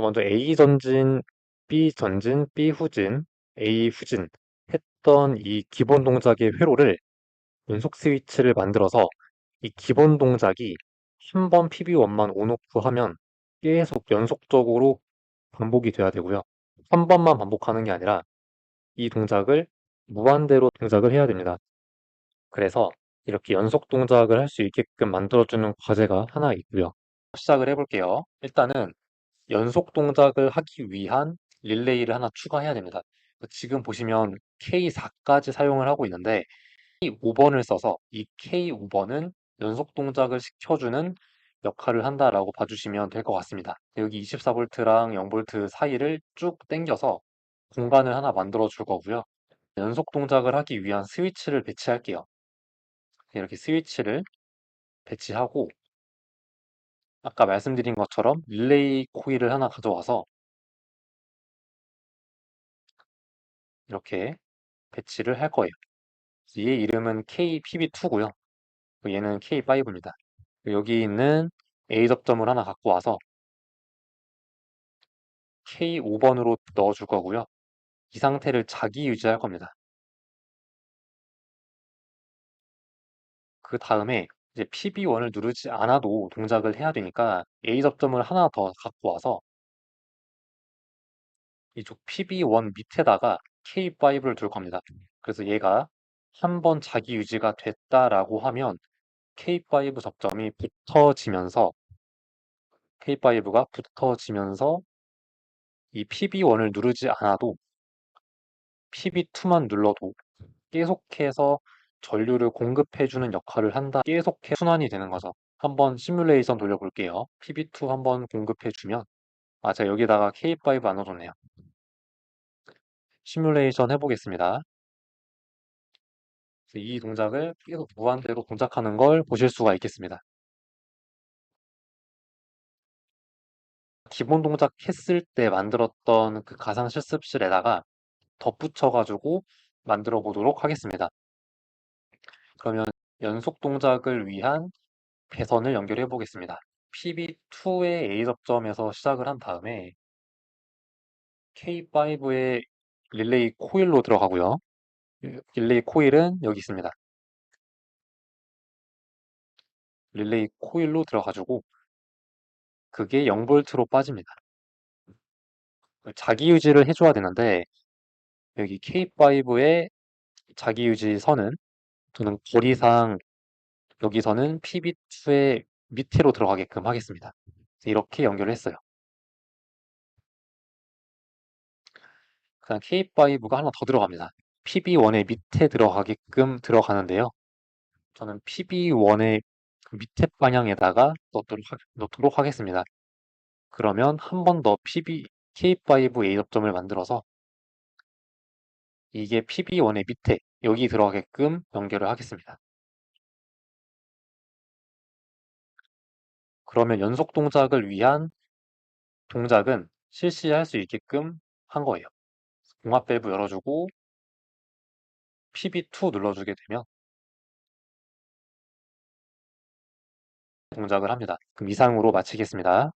먼저 A 전진, B 전진, B 후진, A 후진 했던 이 기본 동작의 회로를 연속 스위치를 만들어서 이 기본 동작이 한 번 PB1만 온오프 하면 계속 연속적으로 반복이 돼야 되고요. 한 번만 반복하는 게 아니라 이 동작을 무한대로 동작을 해야 됩니다. 그래서 이렇게 연속 동작을 할 수 있게끔 만들어주는 과제가 하나 있고요. 시작을 해볼게요. 일단은 연속 동작을 하기 위한 릴레이를 하나 추가해야 됩니다. 지금 보시면 K4까지 사용을 하고 있는데 K5번을 써서 이 K5번은 연속 동작을 시켜주는 역할을 한다라고 봐주시면 될 것 같습니다. 여기 24V랑 0V 사이를 쭉 당겨서 공간을 하나 만들어 줄 거고요. 연속 동작을 하기 위한 스위치를 배치할게요. 이렇게 스위치를 배치하고 아까 말씀드린 것처럼 릴레이 코일을 하나 가져와서 이렇게 배치를 할 거예요. 얘의 이름은 KPB2고요. 얘는 K5입니다. 여기 있는 A 접점을 하나 갖고 와서 K5번으로 넣어줄 거고요. 이 상태를 자기 유지할 겁니다. 그 다음에 이제 PB1을 누르지 않아도 동작을 해야 되니까 A 접점을 하나 더 갖고 와서 이쪽 PB1 밑에다가 K5를 둘 겁니다. 그래서 얘가 한 번 자기 유지가 됐다라고 하면 K5 접점이 붙어지면서 K5가 붙어지면서 이 PB1을 누르지 않아도 PB2만 눌러도 계속해서 전류를 공급해주는 역할을 한다. 계속해 순환이 되는 거죠. 한번 시뮬레이션 돌려볼게요. PB2 한번 공급해주면 아, 제가 여기다가 K5 안 넣어줬네요. 시뮬레이션 해보겠습니다. 이 동작을 계속 무한대로 동작하는 걸 보실 수가 있겠습니다. 기본 동작 했을 때 만들었던 그 가상 실습실에다가 덧붙여가지고 만들어 보도록 하겠습니다. 그러면 연속 동작을 위한 배선을 연결해 보겠습니다. PB2의 A 접점에서 시작을 한 다음에 K5의 릴레이 코일로 들어가고요. 릴레이 코일은 여기 있습니다. 릴레이 코일로 들어가지고 그게 0V로 빠집니다. 자기 유지를 해줘야 되는데 여기 K5의 자기 유지 선은 저는 거리상 여기서는 PB2의 밑으로 들어가게끔 하겠습니다. 이렇게 연결을 했어요. 그다음 K5가 하나 더 들어갑니다. PB1의 밑에 들어가게끔 들어가는데요. 저는 PB1의 그 밑에 방향에다가 넣도록, 하, 넣도록 하겠습니다. 그러면 한 번 더 PB, K5 A 접점을 만들어서 이게 PB1의 밑에 여기 들어가게끔 연결을 하겠습니다. 그러면 연속 동작을 위한 동작은 실시할 수 있게끔 한 거예요. 공합 밸브 열어주고 PB2 눌러주게 되면 동작을 합니다. 그럼 이상으로 마치겠습니다.